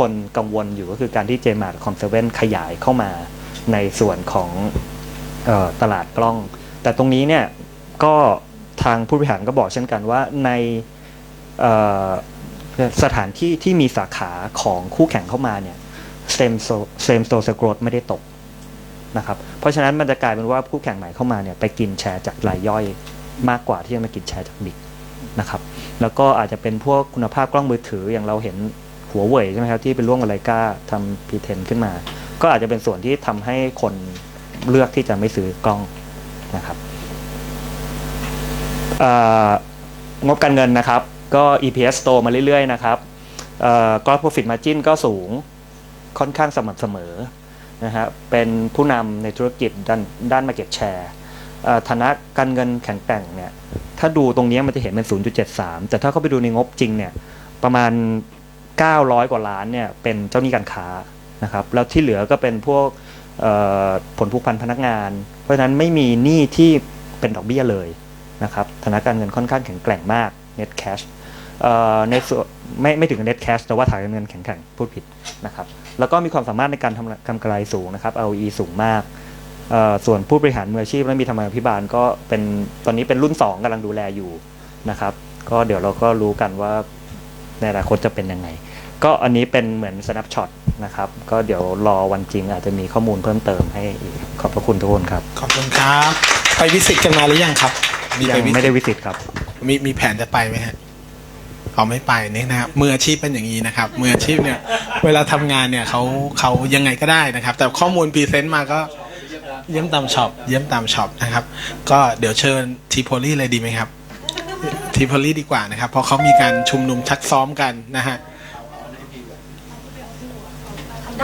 คนกังวลอยู่ก็คือการที่ JMart คอมเซเว่นขยายเข้ามาในส่วนของออตลาดกล้อง แต่ตรงนี้เนี่ยก็ทางผู้บริหารก็บอกเช่นกันว่าในสถานที่ที่มีสาขาของคู่แข่งเข้ามาเนี่ยเซมโซเซมโซสกรดไม่ได้ตกนะครับ เพราะฉะนั้นมันจะกลายเป็นว่าคู่แข่งใหม่เข้ามาเนี่ยไปกินแชร์จากรายย่อยมากกว่าที่จะมากินแชร์จากบิ๊กนะครับ แล้วก็อาจจะเป็นพวกคุณภาพกล้องมือถืออย่างเราเห็น หัวเว่ยใช่ไหมครับที่เป็นร่วงอะไรก้าทำ P10 ขึ้นมา ก็อาจจะเป็นส่วนที่ทำให้คนเลือกที่จะไม่ซื้อกล้องนะครับงบการเงินนะครับ ก็ EPS โตมาเรื่อยๆนะครับเอ่อ gross profit margin ก็สูงค่อนข้างสม่ำเสมอนะฮะเป็นผู้นำในธุรกิจด้านด้าน market share ฐานะการเงินแข็งแกร่งเนี่ย ถ้าดูตรงนี้มันจะเห็นเป็น 0.73 แต่ถ้าเข้าไปดูในงบจริงเนี่ย ประมาณ 900 กว่าล้านเนี่ยเป็นเจ้าหนี้การค้านะครับแล้วที่เหลือก็เป็นพวกผลผูกพันพนักงาน เพราะฉะนั้นไม่มีหนี้ที่เป็นดอกเบี้ยเลยนะครับฐานะการเงินค่อนข้างแข็งแกร่งมาก net cash ในส่วนไม่ไม่ถึงกับ net cash แต่ว่าฐานเงินแข็งแกร่งพูดผิดนะครับแล้วก็มีความสามารถในการทำกำไรสูงนะครับ ROE สูงมากส่วนผู้บริหารมืออาชีพและมีธรรมาภิบาลก็เป็นตอนนี้เป็นรุ่น 2กำลังดูแลอยู่นะครับ ก็เดี๋ยวเราก็รู้กันว่าในอนาคตจะเป็นยังไง ก็อันนี้เป็นเหมือน snapshot นะครับ ก็เดี๋ยวรอวันจริงอาจจะมีข้อมูลเพิ่มเติมให้อีกขอบพระคุณทุกคนครับ ขอบคุณครับ ไปวิสิตกันมาหรือยังครับมียัไปงวิไม่สิได้ตวิสิตครับ มีมีแผนจะไปไหมฮะเขาไม่ไปนี่นะครับมืออาชีพเป็นอย่างนี้นะครับมืออาชีพเนี่ย เวลาทำงานเนี่ยเขาเขายังไงก็ได้นะครับ แต่ข้อมูลพรีเซนต์มาก็เยี่ยมตามช็อปเยี่ยมตามช็อปนะครับ ก็เดี๋ยวเชิญทีโพลีเลยดีไหมครับ ทีโพลีดีกว่านะครับ เพราะเขามีการชุมนุมชักซ้อมกันนะฮะ ไ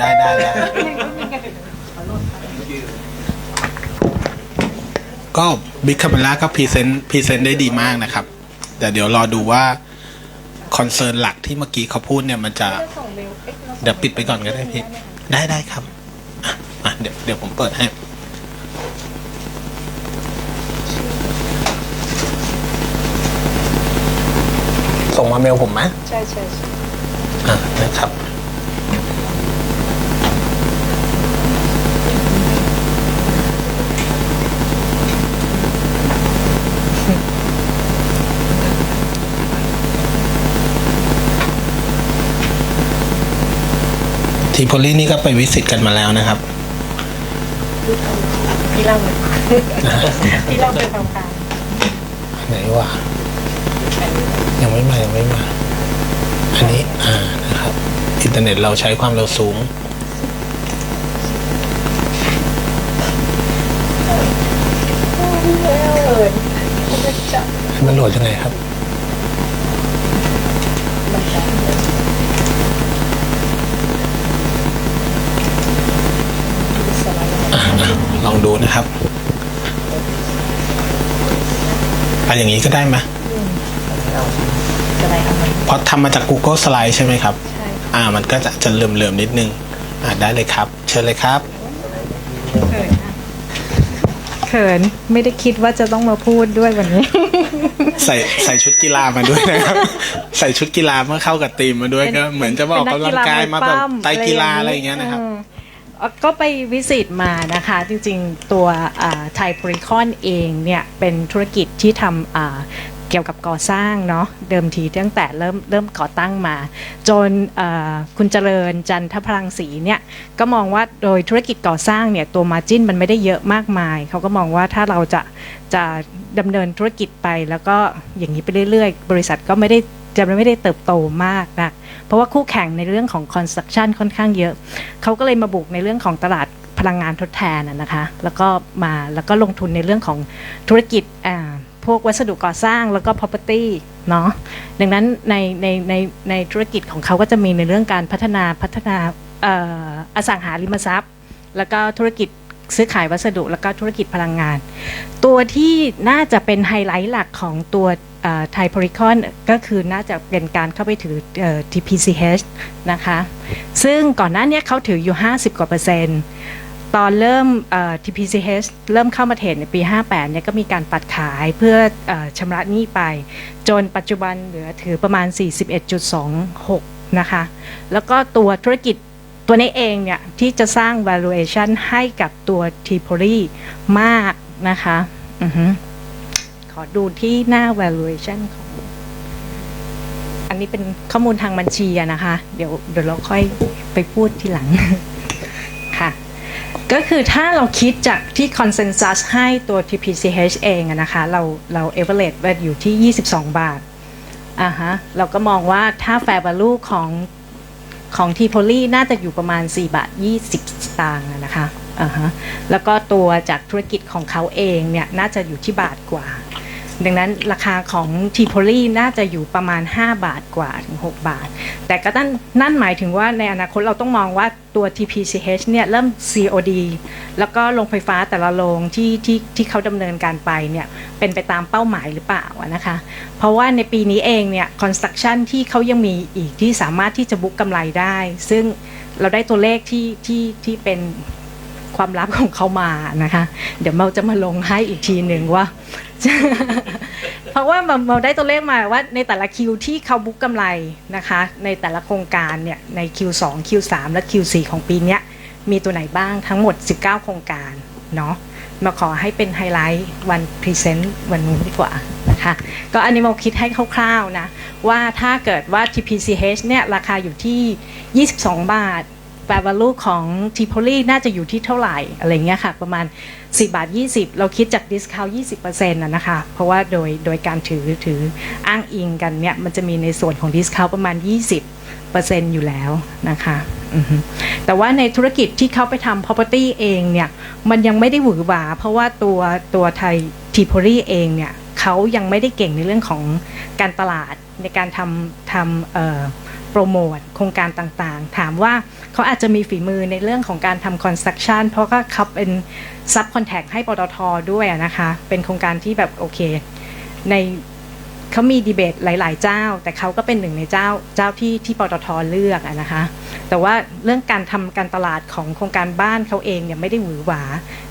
ด้ได้ได้ก็บิ๊กคาเมล่าก็พรีเซนต์พรีเซนต์ได้ดีมากนะครับ แต่เดี๋ยวรอดูว่า คอนเซิร์นหลักที่เมื่อกี้เขาพูดเนี่ยมันจะ เดี๋ยวปิดไปก่อนก็ได้พี่ ได้ได้ครับอะเดี๋ยวเดี๋ยวผมเปิดให้ ส่งมาเมลผมไหมใช่ใช่ใช่อะนะครับ ทีโพลีนี่ก็ไปวิสิตกันมาแล้วนะครับ พี่เล่าเลยพี่เล่าเป็นความการไหนวะ ยังไม่มายังไม่มา อันนี้อ่านะครับ อินเทอร์เน็ตเราใช้ความเร็วสูง มันโหลดยังไงครับลองดูนะครับอะอย่างนี้ก็ได้ไหม สไลด์เอามันเพราะทำมาจาก Google Slide ใช่ไหมครับ ใช่ อ่า มันก็จะจะเหลื่อมๆนิดนึง อ่าได้เลยครับ เชิญเลยครับ เขินไม่ได้คิดว่าจะต้องมาพูดด้วยวันนี้ ใส่ใส่ชุดกีฬามาด้วยนะครับ ใส่ชุดกีฬาเมื่อเข้ากับทีมมาด้วยก็เหมือนจะมาออกกำลังกายมาแบบไตรกีฬาอะไรอย่างเงี้ยนะครับออก็ไปวิสิตมานะคะ จริงๆ ตัวไทยโพลิคอนเองเนี่ย เป็นธุรกิจที่ทำอ่าเกี่ยวกับก่อสร้างเนาะเดิมทีตั้งแต่เริ่มเริ่มก่อตั้งมา จนคุณเจริญจันทพลังศรีเนี่ยก็มองว่าโดยธุรกิจก่อสร้างเนี่ยตัวมาจิ้นมันไม่ได้เยอะมากมาย เขาก็มองว่าถ้าเราจะจะดำเนินธุรกิจไปแล้วก็อย่างนี้ไปเรื่อยๆ บริษัทก็ไม่ได้จะไม่ได้เติบโตมากนะเพราะว่าคู่แข่งในเรื่องของ construction ค่อนข้างเยอะ เขาก็เลยมาบุกในเรื่องของตลาดพลังงานทดแทนนะนะคะ แล้วก็มาแล้วก็ลงทุนในเรื่องของธุรกิจอ่า พวกวัสดุก่อสร้างแล้วก็ property เนาะดังนั้นในในในในธุรกิจของเขาก็จะมีในเรื่องการพัฒนาพัฒนาอสังหาริมทรัพย์ แล้วก็ธุรกิจซื้อขายวัสดุแล้วก็ธุรกิจพลังงาน ตัวที่น่าจะเป็นไฮไลท์หลักของตัวไทยโพลิคอนก็คือน่าจะเป็นการเข้าไปถืออ TPCH นะคะ ซึ่งก่อนหน้านี้เขาถืออยู่ 50 กว่าเปอร์เซ็นต์ ตอนเริ่ม TPCH เริ่มเข้ามาเทรดในปี 58เนี่ยก็มีการตัดขายเพื่ออชำระหนี้ไป จนปัจจุบันเหลือถือประมาณ 41.26 นะคะ แล้วก็ตัวธุรกิจตัวนี้เองเนี่ย ที่จะสร้าง valuation ให้กับตัว t p o l y มากนะคะอขอดูที่หน้า valuation ของ อันนี้เป็นข้อมูลทางบัญชีนะคะ เดี๋ยวเดี๋ยวเราค่อยไปพูดทีหลัง ก็คือถ้าเราคิดจากที่ consensus ให้ตัว TPCH เองนะคะ เราเรา average ไว้อยู่ที่ 22 บาทอ่าฮะเราก็มองว่าถ้า fair value ของของทีโพลีน่าจะอยู่ประมาณ 4 บาท 20 สตางค์นะคะอ่าฮะแล้วก็ตัวจากธุรกิจของเขาเองเนี่ย น่าจะอยู่ที่บาทกว่า ดังนั้นราคาของทีโพลีน่าจะอยู่ประมาณ 5 บาทกว่าถึง 6 บาท แต่ก็นั่นนั่นหมายถึงว่าในอนาคตเราต้องมองว่าตัว TPCH เนี่ยเริ่ม COD แล้วก็โรงไฟฟ้าแต่ละโรงที่ที่ที่เขาดำเนินการไปเนี่ยเป็นไปตามเป้าหมายหรือเปล่านะคะ เพราะว่าในปีนี้เองเนี่ย construction ที่เขายังมีอีกที่สามารถที่จะบุกกำไรได้ ซึ่งเราได้ตัวเลขที่ที่ที่เป็น ความลับของเขามานะคะ เดี๋ยวเราจะมาลงให้อีกทีหนึ่งว่า เพราะว่าเราได้ตัวเลขมาว่าในแต่ละคิวที่เขาบุ๊กกำไรนะคะ ในแต่ละโครงการเนี่ยใน Q2 Q3 และ Q4 ของปีนี้มีตัวไหนบ้างทั้งหมด 19 โครงการเนาะมาขอให้เป็นไฮไลท์วันพรีเซนต์วันนู้นดีกว่านะคะ ก็อันนี้เราคิดให้คร่าวๆนะ ว่าถ้าเกิดว่า TPCH เนี่ย ราคาอยู่ที่ 22 บาท แปลว่าลูของ t p o l y น่าจะอยู่ที่เท่าไหร่อะไรเงี้ยค่ะ ประมาณ10บาท 20 เราคิดจากดิสคาว20%นะนะคะ เพราะว่าโดยโดยการถือถืออ้างอิงกันเนี่ย มันจะมีในส่วนของดิสคาวประมาณ 20%อยู่แล้วนะคะแต่ว่าในธุรกิจที่เขาไปทำ property เองเนี่ย มันยังไม่ได้หวือหวา เพราะว่าตัวตัวไทย t p o l y เองเนี่ยเขายังไม่ได้เก่งในเรื่องของการตลาดในการทำทำโปรโมทโครงการต่างๆ ถามว่า เขาอาจจะมีฝีมือในเรื่องของการทำคอนสตรักชั่นเพราะก็เขาเป็นซับคอนแทคให้ปตทด้วยนะคะ เป็นโครงการที่แบบโอเค ใน เขามีดีเบตหลาย ๆ เจ้า แต่เขาก็เป็นหนึ่งในเจ้าเจ้าที่ที่ปตทเลือกนะคะ แต่ว่าเรื่องการทำการตลาดของโครงการบ้านเขาเองเนี่ยไม่ได้หวือหวา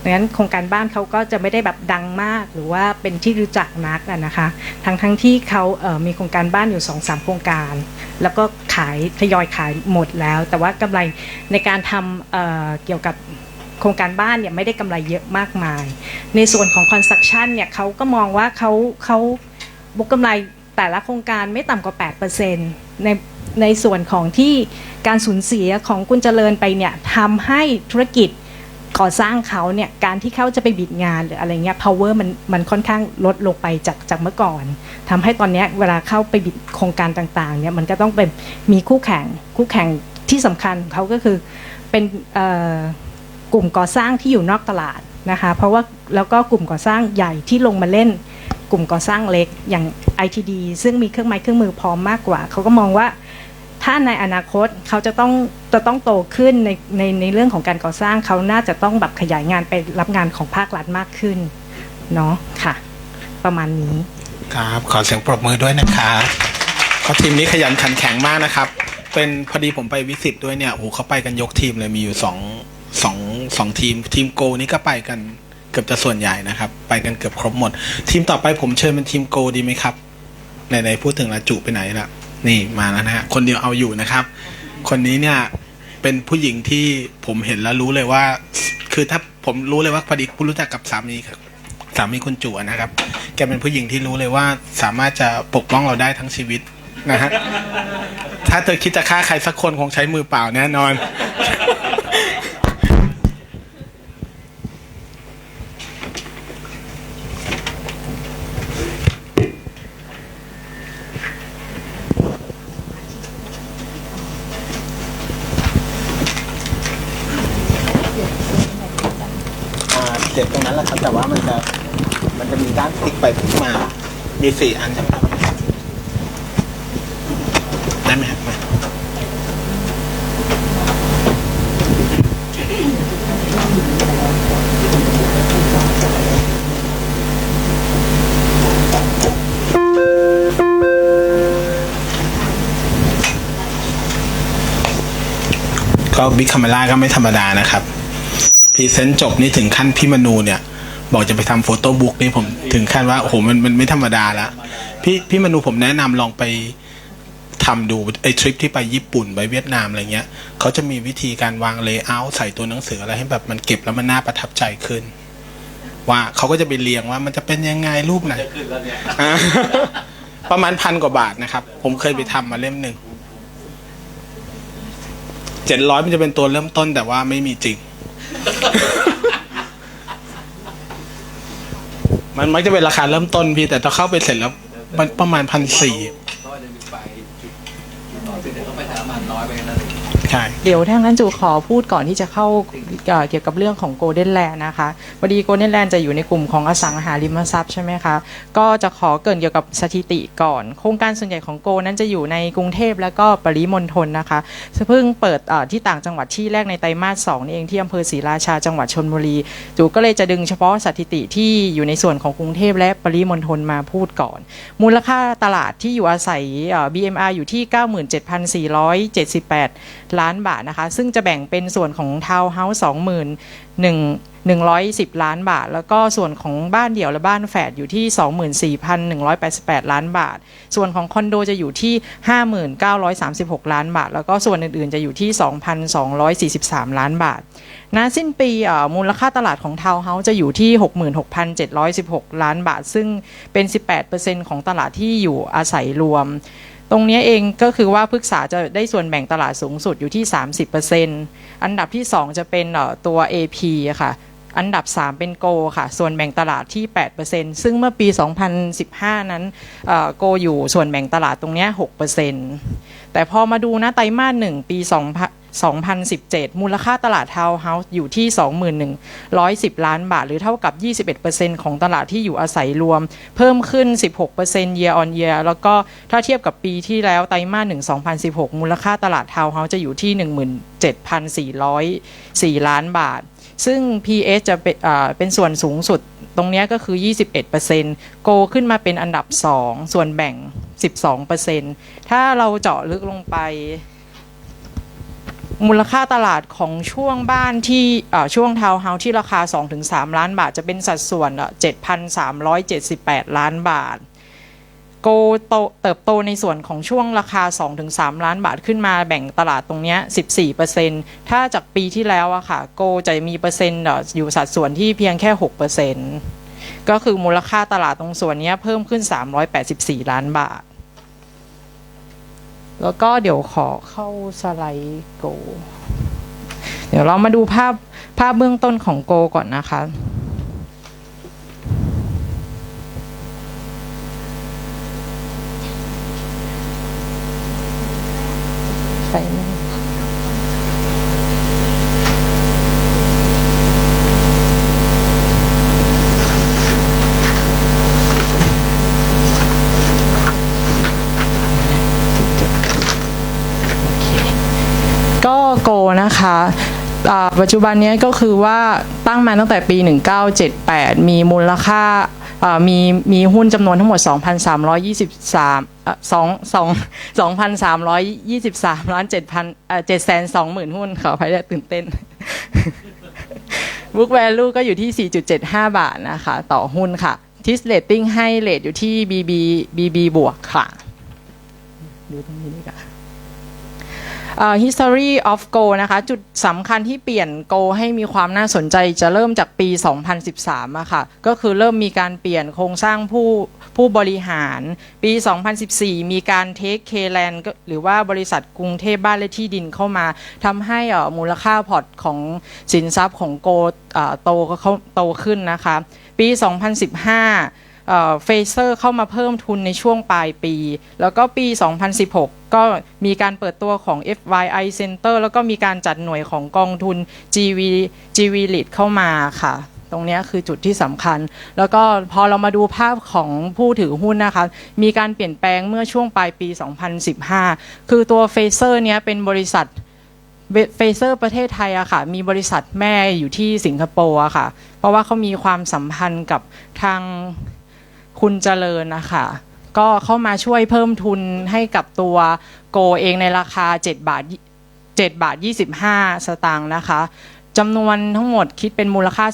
ดังนั้นโครงการบ้านเขาก็จะไม่ได้แบบดังมาก หรือว่าเป็นที่รู้จักนักอะนะคะ ทั้งทั้งที่เขาเมีโครงการบ้านอยู่สองสามโครงการ แล้วก็ขายทยอยขายหมดแล้ว แต่ว่ากำไรในการทำเเกี่ยวกับโครงการบ้านเนี่ยไม่ได้กำไรเยอะมากมาย ในส่วนของ construction เนี่ยเขาก็มองว่าเขาเขา บุกกำไรแต่ละโครงการไม่ต่ำกว่า 8%ในในส่วนของที่การสูญเสียของคุณเจริญไปเนี่ยทำให้ธุรกิจก่อสร้างเขาเนี่ยการที่เขาจะไปบิดงานหรืออะไรเงี้ย power มันมันค่อนข้างลดลงไปจากจากเมื่อก่อนทำให้ตอนนี้เวลาเข้าไปบิดโครงการต่างๆเนี่ยมันก็ต้องเป็นมีคู่แข่งคู่แข่งที่สำคัญเขาก็คือเป็นเอ่อกลุ่มก่อสร้างที่อยู่นอกตลาดนะคะเพราะว่าแล้วก็กลุ่มก่อสร้างใหญ่ที่ลงมาเล่น กลุ่มก่อสร้างเล็กอย่าง ITD ซึ่งมีเครื่องไม้เครื่องมือพร้อมมากกว่า เขาก็มองว่าถ้าในอนาคตเขาจะต้องจะต้องโตขึ้นในในในเรื่องของการก่อสร้างเขาน่าจะต้องแบบขยายงานไปรับงานของภาครัฐมากขึ้นเนาะค่ะ ประมาณนี้ครับขอเสียงปรบมือด้วยนะครับเพราะทีมนี้ขยันขันแข็งมากนะครับ เป็นพอดีผมไปวิสิตด้วยเนี่ยโอ้โหเขาไปกันยกทีมเลยมีอยู่สองสองสองทีมทีมโกนี่ก็ไปกัน เกือบจะส่วนใหญ่นะครับ ไปกันเกือบครบหมด ทีมต่อไปผมเชิญเป็นทีมโกดีไหมครับไหนๆพูดถึงละจุไปไหนละนี่มาแล้วนะฮะคนเดียวเอาอยู่นะครับ คนนี้เนี่ยเป็นผู้หญิงที่ผมเห็นแล้วรู้เลยว่า คือถ้าผมรู้เลยว่าพอดีผู้รู้จักกับสามีครับสามีคุณจุนะครับ แกเป็นผู้หญิงที่รู้เลยว่าสามารถจะปกป้องเราได้ทั้งชีวิตนะฮะถ้าเธอคิดจะฆ่าใครสักคนคงใช้มือเปล่าแน่นอน เจ็บตรงนั้น แต่ว่ามันจะมันจะมีด้านพลิกไปพลิกมา มีสี่อันใช่ไหมครับได้ไหมครับมาก็บิ๊กคาเมล่าก็ไม่ธรรมดานะครับพรีเซนต์จบนี่ถึงขั้นพี่มนูเนี่ย บอกจะไปทำโฟโต้บุ๊กนี่ผมถึงขั้นว่าโอ้โหมันมันไม่ธรรมดาละพี่พี่มนูผมแนะนำลองไปทำดูไอ้ทริปที่ไปญี่ปุ่นไปเวียดนามอะไรเงี้ยเขาจะมีวิธีการวางเลเยอร์ใส่ตัวหนังสืออะไรให้แบบมันเก็บแล้วมันน่าประทับใจขึ้น ว่าเขาก็จะไปเรียงว่ามันจะเป็นยังไงรูปไหนอ่าประมาณพันกว่าบาทนะครับ ผมเคยไปทำมาเล่มหนึ่งเจ็ดร้อยมันจะเป็นตัวเริ่มต้นแต่ว่าไม่มีจริง มันมักจะเป็นราคาเริ่มต้นพี่แต่ถ้าเข้าไปเสร็จแล้ว มันประมาณพันสี่ ใช่ เดี๋ยวถ้างั้นจูขอพูดก่อนที่จะเข้าเอ่อเกี่ยวกับเรื่องของโกลเด้นแลนด์นะคะพอดีโกลเด้นแลนด์จะอยู่ในกลุ่มของอสังหาริมทรัพย์ใช่ไหมคะ ก็จะขอเกรินเกี่ยวกับสถิติก่อน โครงการส่วนใหญ่ของโกนั้นจะอยู่ในกรุงเทพแล้วก็ปริมณฑลนะคะเพิ่งเปิดเอ่อที่ต่างจังหวัดที่แรกในไตรมาสสองนี่เองที่อำเภอศรีราชาจังหวัดชนบุรีจูก็เลยจะดึงเฉพาะสถิติที่อยู่ในส่วนของกรุงเทพและปริมณฑลมาพูดก่อน มูลค่าตลาดที่อยู่อาศัยเอ่อ BMR อยู่ที่ 97,478ล้านานบาทนะคะ ซึ่งจะแบ่งเป็นส่วนของทาวน์เฮาส์21,000 110ล้านบาท แล้วก็ส่วนของบ้านเดี่ยวและบ้านแฝดอยู่ที่24,188ล้านบาท ส่วนของคอนโดจะอยู่ที่5936ล้านบาท แล้วก็ส่วนอื่นๆจะอยู่ที่2,243ล้านบาทณสิ้นปีมูลค่าตลาดของทาวน์เฮาส์จะอยู่ที่ 66,716 ล้านบาท ซึ่งเป็น 18%ของตลาดที่อยู่อาศัยรวม ตรงนี้เองก็คือว่าพฤกษาจะได้ส่วนแบ่งตลาดสูงสุดอยู่ที่ 30%อันดับที่ 2 จะเป็นตัว AP ค่ะ อันดับ 3 เป็นโกค่ะ ส่วนแบ่งตลาดที่ 8%ซึ่งเมื่อปี 2015 นั้นโกอยู่ส่วนแบ่งตลาดตรงนี้ 6%แต่พอมาดูนะไตรมาสหนึ่งปี2 2017 มูลค่าตลาดทาวน์เฮาส์อยู่ที่2110 ล้านบาท หรือเท่ากับ 21%ของตลาดที่อยู่อาศัยรวม เพิ่มขึ้น 16% year on year แล้วก็ถ้าเทียบกับปีที่แล้วไตรมาส1 2016 มูลค่าตลาดทาวน์เฮาส์จะอยู่ที่ 17,404 ล้านบาท ซึ่ง PS จะเป็นเป็นส่วนสูงสุดตรงนี้ก็คือ 21%โกขึ้นมาเป็นอันดับ 2 ส่วนแบ่ง 12%ถ้าเราเจาะลึกลงไป มูลค่าตลาดของช่วงบ้านที่ช่วงทาวน์เฮาส์ที่ราคา 2-3 ล้านบาท จะเป็นสัดส่วนอะ7,378 ล้านบาท โกโตเติบโตในส่วนของช่วงราคา 2-3 ล้านบาทขึ้นมาแบ่งตลาดตรงนี้ 14%ถ้าจากปีที่แล้วอะค่ะ โกจะมีเปอร์เซ็นต์อ่ออยู่สัดส่วนที่เพียงแค่ 6%ก็คือมูลค่าตลาดตรงส่วนนี้เพิ่มขึ้น 384 ล้านบาท แล้วก็เดี๋ยวขอเข้าสไลด์โก เดี๋ยวเรามาดูภาพภาพเบื้องต้นของโกก่อนนะคะไปไหมก็โก นะคะปัจจุบันนี้ก็คือว่าตั้งมาตั้งแต่ปี 1978 มีมูลค่าามีมีหุ้นจำนวนทั้งหมด 2,323 2 2 2,323ล้าน7,000อ่า720,000 หุ้นขออภัยด้วยตื่นเต้น Book Value ก็อยู่ที่ 4.75 บาทนะคะ ต่อหุ้นค่ะทิสเ a t ติ้งให้เลทอยู่ที่ BB BB บวกค่ะ ดูตรงนี้ดีกว่า history of Go นะคะ จุดสำคัญที่เปลี่ยน Go ให้มีความน่าสนใจจะเริ่มจากปี 2013อะค่ะ ก็คือเริ่มมีการเปลี่ยนโครงสร้างผู้ผู้บริหาร ปี 2014 มีการเทคเคแลนหรือว่าบริษัทกรุงเทพบ้านและที่ดินเข้ามาทำให้อ่อมูลค่าพอร์ตของสินทรัพย์ของโกโตก็เขาโตขึ้นนะคะ ปี 2015 เฟเซอร์เข้ามาเพิ่มทุนในช่วงปลายปี แล้วก็ปี 2016 ก็มีการเปิดตัวของ FYI Center แล้วก็มีการจัดหน่วยของกองทุน GV GV Lead เข้ามาค่ะตรงนี้คือจุดที่สำคัญ แล้วก็พอเรามาดูภาพของผู้ถือหุ้นนะคะ มีการเปลี่ยนแปลงเมื่อช่วงปลายปี 2015 คือตัวเฟเซอร์เนี้ยเป็นบริษัทเฟเซอร์ประเทศไทยอะค่ะ มีบริษัทแม่อยู่ที่สิงคโปร์อะค่ะ เพราะว่าเขามีความสัมพันธ์กับทาง คุณเจริญนะคะก็เข้ามาช่วยเพิ่มทุนให้กับตัวโกเองในราคา 7 บาท 7 บาท 25 สตางค์นะคะจำนวนทั้งหมดคิดเป็นมูลค่า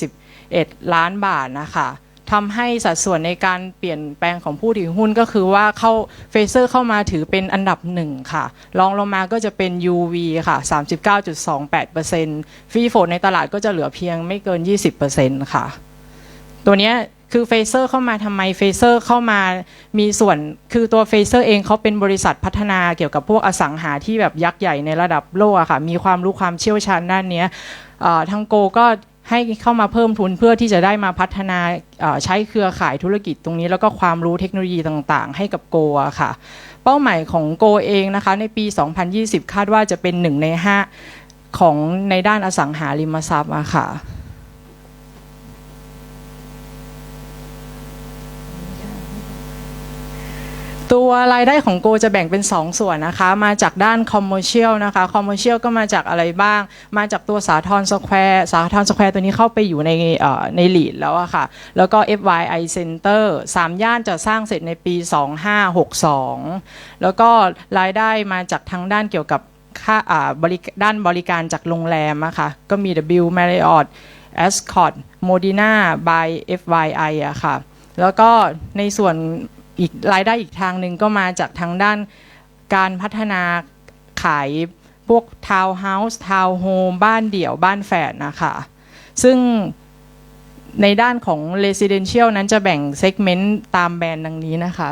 4,971 ล้านบาทนะคะทำให้สัดส่วนในการเปลี่ยนแปลงของผู้ถือหุ้นก็คือว่าเข้าเฟเซอร์เข้ามาถือเป็นอันดับหนึ่งค่ะรองลงมาก็จะเป็น UV ค่ะ 39.28%ฟรีโฟลในตลาดก็จะเหลือเพียงไม่เกิน 20%ค่ะ ตัวเนี้ย คือเฟเซอร์เข้ามาทำไมเฟเซอร์เข้ามามีส่วนคือตัวเฟเซอร์เองเขาเป็นบริษัทพัฒนาเกี่ยวกับพวกอสังหาที่แบบยักษ์ใหญ่ในระดับโลกอะค่ะ มีความรู้ความเชี่ยวชาญด้านนี้ทางโกก็ให้เข้ามาเพิ่มทุนเพื่อที่จะได้มาพัฒนาใช้เครือข่ายธุรกิจตรงนี้ แล้วก็ความรู้เทคโนโลยีต่างๆ ให้กับโกอะค่ะ เป้าหมายของโกเองนะคะ ในปี 2020 คาดว่าจะเป็นหนึ่งในห้าของในด้านอสังหาริมทรัพย์อะค่ะ ตัวรายได้ของโกจะแบ่งเป็น 2 ส่วนนะคะ มาจากด้านคอมเมอร์เชียลนะคะคอมเมอร์เชียลก็มาจากอะไรบ้าง มาจากตัวสาทรสแควร์สาทรสแควร์ตัวนี้เข้าไปอยู่ในในลีดแล้วอะค่ะ แล้วก็ FYI Center 3 ย่านจะสร้างเสร็จในปี 2562 แล้วก็รายได้มาจากทางด้านเกี่ยวกับค่าอ่าบริด้านบริการจากโรงแรมอะค่ะ ก็มี W Marriott Ascot Modena by FYI อะค่ะ แล้วก็ในส่วน อีกรายได้อีกทางหนึ่งก็มาจากทางด้านการพัฒนาขายพวกทาวน์เฮาส์ทาวน์โฮมบ้านเดี่ยวบ้านแฝดนะคะซึ่งในด้านของ Residential นั้นจะแบ่งเซกเมนต์ตามแบรนด์ดังนี้นะคะ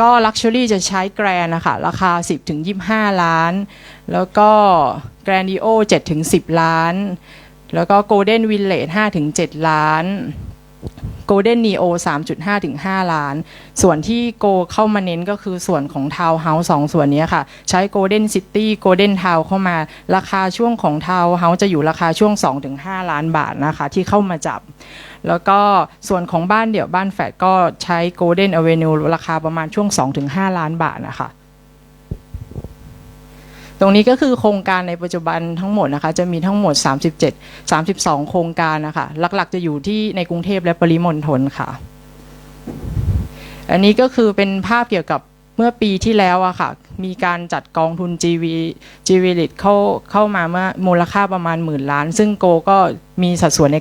ก็ Luxury จะใช้แกรนนะคะราคา 10-25 ล้าน แล้วก็ Grandio 7-10 ล้าน แล้วก็ Golden Village 5-7 ล้าน Golden Neo 3.5 ถึง 5 ล้าน ส่วนที่โกเข้ามาเน้นก็คือส่วนของทาวน์เฮาส์สองส่วนนี้ค่ะ ใช้ Golden City Golden Town เข้ามา ราคาช่วงของทาวน์เฮาส์จะอยู่ราคาช่วง 2-5 ล้านบาทนะคะ ที่เข้ามาจับ แล้วก็ส่วนของบ้านเดี่ยวบ้านแฝดก็ใช้ Golden Avenue ราคาประมาณช่วง 2-5 ล้านบาทนะคะ ตรงนี้ก็คือโครงการในปัจจุบันทั้งหมดนะคะจะมีทั้งหมด 37 32 โครงการนะคะหลักๆ จะอยู่ที่ในกรุงเทพและปริมณฑลค่ะ อันนี้ก็คือเป็นภาพเกี่ยวกับเมื่อปีที่แล้วอะค่ะ มีการจัดกองทุน GV GV l i t เข้าเข้ามาเมื่อมูลค่าประมาณหมื่นล้าน ซึ่งโกก็มีสัดส่วนใน